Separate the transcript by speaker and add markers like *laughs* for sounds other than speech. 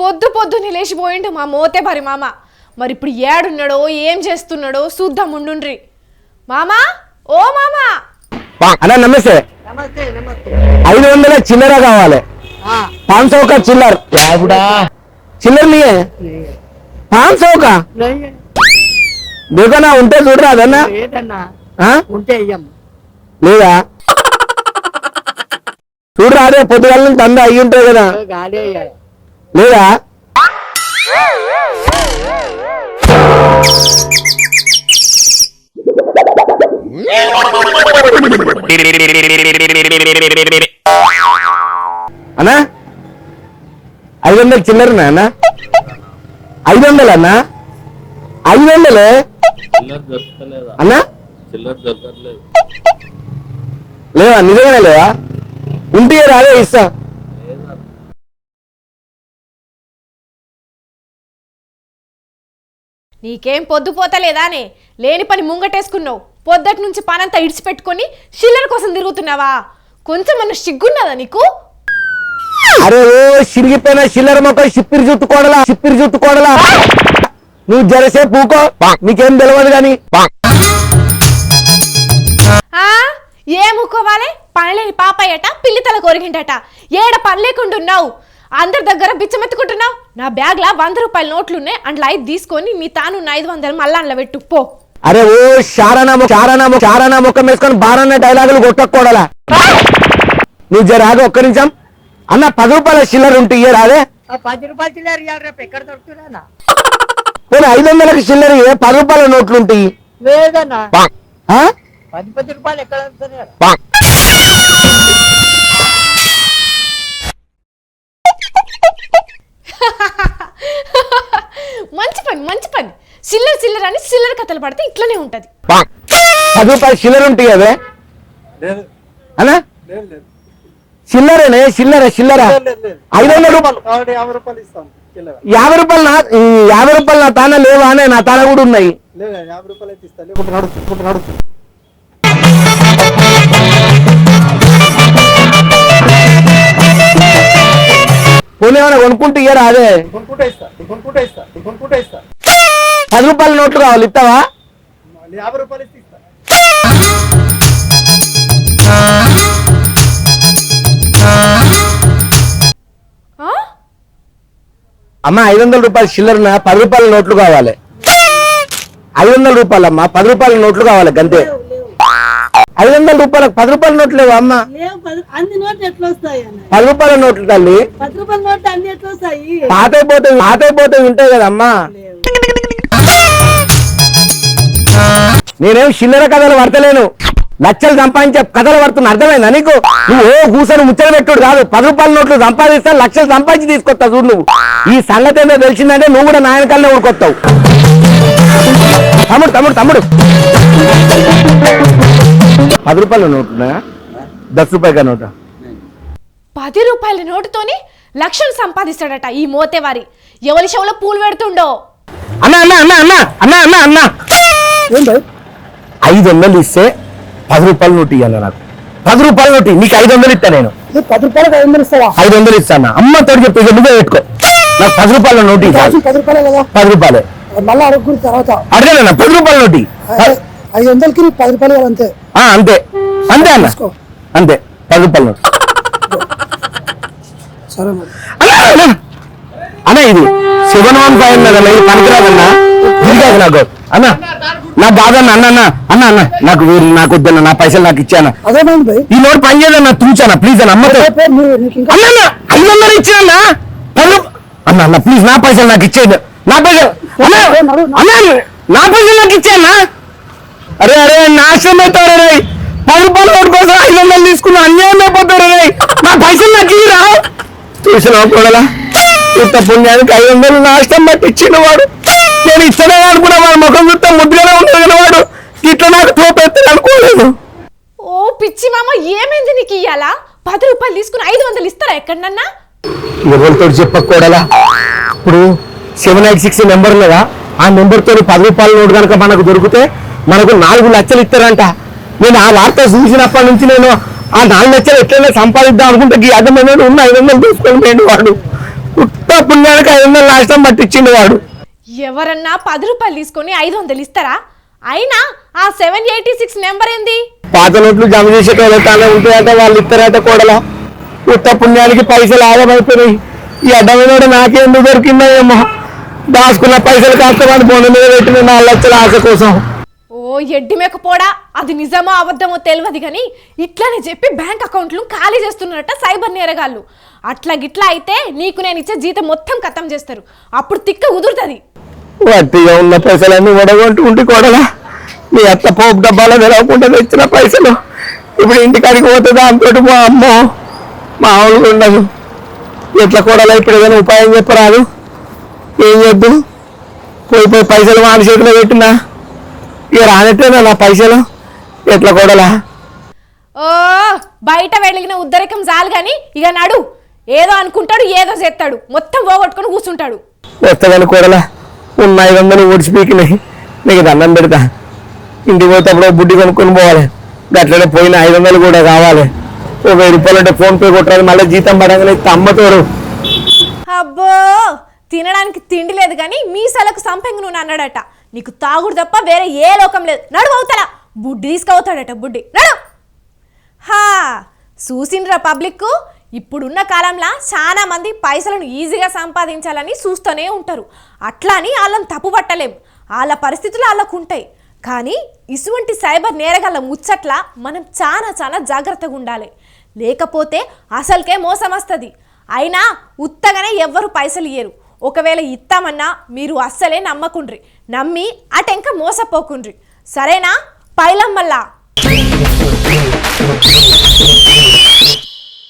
Speaker 1: పొద్దు పొద్దు లేచిపోయిండు మా మోతే మరి మామ. మరి ఇప్పుడు ఏడున్నాడో ఏం చేస్తున్నాడో చూద్దాం ఉండుండ్రి. మామా? ఓ మామా!
Speaker 2: అన్న నమస్తే. ఐదు వందల చిల్లర కావాలి. పాన్ ఒక చిల్లర. చిల్లర నీయే
Speaker 3: పాన్
Speaker 2: ఒక కా ఉంటే చూడరాదన్నా?
Speaker 3: ఉంటే
Speaker 2: లేదా? చూడరా అదే పొద్దుగాల నుంచి అందా అయ్యి ఉంటాయి కదా. లేదా? అన్నా? ఐదు వందలు చిల్లరనా అన్న? ఐదు వందలు అన్నా? ఐదు వందలే? అన్నా? లేవా? నిజంగానే లేవా? ఉంటే రాదే ఇస్తా.
Speaker 1: నీకేం పొద్దు పోతలేదానే లేని పని ముంగటేసుకున్నావు. పొద్దటి నుంచి పనంతా ఇడిచిపెట్టుకొని చిల్లర కోసం తిరుగుతున్నావా? కొంచెం మన సిగ్గున్నదా నీకు?
Speaker 2: అరే ఓ సిరిగిపోయిన చిల్లర మొక్క సిప్పిరి చుట్టుకోడలా సిప్పిరి చుట్టుకోడలా నువ్వు జరసే పూకో నీకేం తెలియదు గాని.
Speaker 1: ఆ ఏ ముక్కోవాలి పనిలేని పాపయ్యట పిల్లితల కొరిగిండట ఏడ పని లేకుండా ఉన్నావు అందరి దగ్గర బిచ్చమెత్తుకుంటున్నావు? నా బ్యాగ్లా వంద రూపాయల నోట్లున్నాయి అందులో ఐదు తీసుకొని నీ తాను ఐదు వందలు మళ్ళా అందులో పెట్టు పో.
Speaker 2: అరే ఓ చారానా మొక్క చారానా మొక్క వేసుకొని బారన్న డైలాగులు కొట్టకూడలా? నువ్వు జర ఆగు ఒక్క నిమిషం. అన్న పది రూపాయల చిల్లర ఉంటే ఇయ్య రాదే
Speaker 3: ఆ పది రూపాయలు చిల్లర ఇవ్వాలి రేపు ఎక్కడ దొరుకుతున్నా
Speaker 2: పోనీ ఐదు వందలకి చిల్లర ఇయ్య, పది రూపాయల నోట్లు ఉంటాయి
Speaker 3: లేదన్నా.
Speaker 2: ఆ?
Speaker 3: పది పది రూపాయలు ఎక్కడ *laughs*
Speaker 1: మంచి పని మంచి పని. చిల్లర చిల్లర అని చిల్లర కథలు పడితే ఇట్లనే ఉంటది.
Speaker 2: పది రూపాయల చిల్లర ఉంటాయి అవే అన్నా చిల్లరనే చిల్లర చిల్లర. ఐదు వందల రూపాయలు.
Speaker 4: యాభై రూపాయలు ఇస్తాను
Speaker 2: యాభై రూపాయలు నా ఈ యాభై రూపాయలు నా తాన లేవా అనే నా తాన కూడా ఉన్నాయి.
Speaker 4: లేదా యాభై రూపాయలు అయితే ఇస్తాను
Speaker 2: పోనీ ఏమైనా కొనుక్కుంటే ఇయ్యరా అదే? పది రూపాయల నోట్లు కావాలి ఇస్తావా?
Speaker 4: యాభై రూపాయలు?
Speaker 2: అమ్మ ఐదు వందల రూపాయల చిల్లర పది రూపాయల నోట్లు కావాలి. ఐదు వందల రూపాయలు అమ్మా పది రూపాయల నోట్లు కావాలి గంతే. ఐదు వందల రూపాయలకు పది రూపాయల నోట్లు లేవు అమ్మ?
Speaker 5: అన్ని నోట్లు ఎట్లా వస్తాయి
Speaker 2: పది రూపాయల నోట్లు తల్లి.
Speaker 5: పది రూపాయల నోట్లు అన్ని ఎట్లా వస్తాయి
Speaker 2: పాతైపోతే పాతైపోతే ఉంటాయి కదమ్మా నేనేం చిల్లర కథలు పడతలేను. లక్షలు సంపాదించే కథలు పడుతున్నా అర్థమైందా నీకు? నువ్వు ఓ కూసని ముచ్చట పెట్టుడు కాదు. పది రూపాయల నోట్లు సంపాదిస్తా లక్షలు సంపాదించి తీసుకొస్తా చూడు నువ్వు. ఈ సంగతి ఏంటో తెలిసిందంటే నువ్వు కూడా నాయనకాలనే ఊరుకొస్తావు తమ్ముడు తమ్ముడు తమ్ముడు. పది రూపాయల నోటునా దస్ రూపాయల నోట?
Speaker 1: పది రూపాయల నోటుతోని లక్షలు సంపాదిస్తాడట ఈ మోతేవారి. ఎవరి షోలో పూలు పెడుతుండో?
Speaker 2: అన్న అన్న అన్న అన్న అన్న అన్న అన్న. ఐదు వందలు ఇస్తే పది రూపాయల నోటు ఇవ్వాలి నాకు. పది రూపాయల నోటు. నీకు ఐదు వందలు ఇస్తా నేను.
Speaker 5: పది రూపాయలకు ఐదు వందలు ఇస్తావా?
Speaker 2: ఐదు వందలు ఇస్తాను అమ్మ తోడు ఇక నువ్వే పెట్టుకో. నాకు పది రూపాయల నోటు ఇవ్వాలి
Speaker 5: పది రూపాయలే కదా?
Speaker 2: పది రూపాయలు.
Speaker 5: మళ్ళీ అడుగుకున్న తర్వాత.
Speaker 2: అడిగానన్న పది రూపాయల నోటు.
Speaker 5: ఐదు వందలకి పది రూపాయలు అంతే.
Speaker 2: అంతే. అంతే అన్న. అంతే. పది రూపాయల అన్న, ఇది సెవెన్ వన్ ఫైవ్ అన్నదన్న ఇది పనికిరాదన్న. తిరిగాదు నాకు అన్న నా బాధన్న అన్న అన్న అన్న. అన్న నాకు వీరు- నాకు వద్దన్న నా పైసలు నాకు ఇచ్చానా ఈ నోటు పని చేయదన్న తుంచానా ప్లీజ్ అన్న అమ్మతో. అన్న అన్న ఐదు వందలు ఇచ్చానా పది రూప- అన్న అన్న ప్లీజ్ నా పైసలు నాకు ఇచ్చేయండి నా పైసలు అన్న అన్న నా పైసలు నాకు ఇచ్చేయన్నా అరే అరే నాశనం అవుతారు రే పది రూపాయల నోటు కోసం ఐదు వందలు తీసుకున్న అన్యాయం అయిపోతారు రే నా పైసలు నాకు ఇరా చూసిన కూడా ఇంత పుణ్యానికి ఐదు వందలు నాశనం పట్టి ఇచ్చిన వాడు. నేను ఇచ్చనే అనుకున్నా వాడు ముఖం చూస్తే ముద్దుగానే ఉన్నాడు వాడు. ఇట్లా నాకు తోపెత్తాను అనుకోలేదు.
Speaker 1: ఓ పిచ్చి మామ ఏమైంది నీకు ఇయ్యాలా? పది రూపాయలు తీసుకుని ఐదు వందలు ఇస్తారా ఎక్కడన్నా
Speaker 2: ఎవరితో చెప్పకూడదా ఇప్పుడు సెవెన్ ఎయిట్ సిక్స్ నెంబర్ లేదా ఆ నెంబర్ తోని పది రూపాయల నోటు కనుక మనకు దొరికితే మనకు నాలుగు లక్షలు ఇస్తారంట. నేను ఆ వార్త చూసినప్పటి నుంచి నేను ఆ నాలుగు లక్షలు ఎట్లయినా సంపాదిద్దాం అనుకుంటే ఈ అర్థమైన ఉన్న ఐదు వందలు తీసుకొని పోయిండు వాడు. పుట్ట పుణ్యానికి ఐదు వందలు నాశనం పట్టించిండు వాడు.
Speaker 1: ఎవరన్నా పది రూపాయలు తీసుకొని ఐదు వందలు ఇస్తారా? అయినా ఆ సెవెన్ ఎయిటీ సిక్స్ నెంబర్ ఏంది?
Speaker 2: పాత నోట్లు జమ చేసేటోళ్ళు తానే ఉంటాయంటే వాళ్ళు ఇస్తారట కోడల. పుట్ట పుణ్యానికి పైసలు ఆగమైపోయినాయి ఈ అడ్డమైన నాకేందుకు దొరికిందో ఏమో దాచుకున్న పైసలు కాస్త వాడి బొండ మీద పెట్టిన నాలుగు లక్షల ఆశ కోసం.
Speaker 1: ఓ ఎడ్డి మేకపోడా? అది నిజమో అబద్ధమో తెలియదు కానీ ఇట్లానే చెప్పి బ్యాంక్ అకౌంట్లు ఖాళీ చేస్తున్నారట సైబర్ నేరగాళ్ళు. అట్లా గిట్లా అయితే నీకు నేను ఇచ్చే జీతం మొత్తం ఖతం చేస్తారు. అప్పుడు తిక్క కుదురుతుంది.
Speaker 2: వట్టిగా ఉన్న పైసలన్నీ వడగొంటూ ఉంటే కోడలా. మీ అత్త పోపు డబ్బాలో తెలవకుండా తెచ్చిన పైసలు. ఇప్పుడు ఇంటికాడికి పోతే దాంతో మా అమ్మ మా ఆవులు ఉండదు. ఎట్లా కూడా ఇప్పుడు ఏదైనా ఉపాయం చెప్పరాదు. ఏం చేద్దు పోయి పోయి పైసలు వాడి చేతిలో పెట్టినా. ఇక రానట్టేనా నా పైసలు. ఎట్లా కూడలా?
Speaker 1: ఓ బయట వెలిగిన ఉద్దరికం చాలు కానీ ఇక నడు. ఏదో అనుకుంటాడు ఏదో చేస్తాడు. మొత్తం పోగొట్టుకొని కూర్చుంటాడు.
Speaker 2: వస్తాదని కూడలా? ఉన్న ఐదు వందలు ఓడిచిపీకినాయి నీకు దండం పెడతా. ఇంటికి పోతేప్పుడు బుడ్డి కొనుక్కొని పోవాలి. గట్లనే పోయిన ఐదు వందలు కూడా కావాలి. ఓ వెయ్యి రూపాయలు అంటే ఫోన్ పే కొట్టాలి మళ్ళీ జీతం పడగానే అమ్మతోడు
Speaker 1: అబ్బో తినడానికి తిండి లేదు కానీ మీసాలకు సంపెంగ నూనె అన్నాడట. నీకు తాగుడు తప్ప వేరే ఏ లోకం లేదు. నడు అవుతాడా బుడ్డి తీసుకవుతాడట బుడ్డి. నడు. హా చూసిండ్రా పబ్లిక్ ఇప్పుడున్న కాలంలో చాలా మంది పైసలను ఈజీగా సంపాదించాలని చూస్తూనే ఉంటారు. అట్లా అని వాళ్ళని తప్పు పట్టలేం వాళ్ళ పరిస్థితులు వాళ్ళకు ఉంటాయి. కానీ ఇటువంటి సైబర్ నేరగాళ్ళ ముచ్చట్ల మనం చాలా చాలా జాగ్రత్తగా ఉండాలి. లేకపోతే అసలుకే మోసం వస్తుంది. అయినా ఉత్తగానే ఎవ్వరు పైసలు ఇయ్యరు. ఒకవేళ ఇస్తామన్నా మీరు అస్సలే నమ్మకుండ్రి. నమ్మి అటెంక మోసపోకుండ్రి. సరేనా? పైలమ్మల్లా.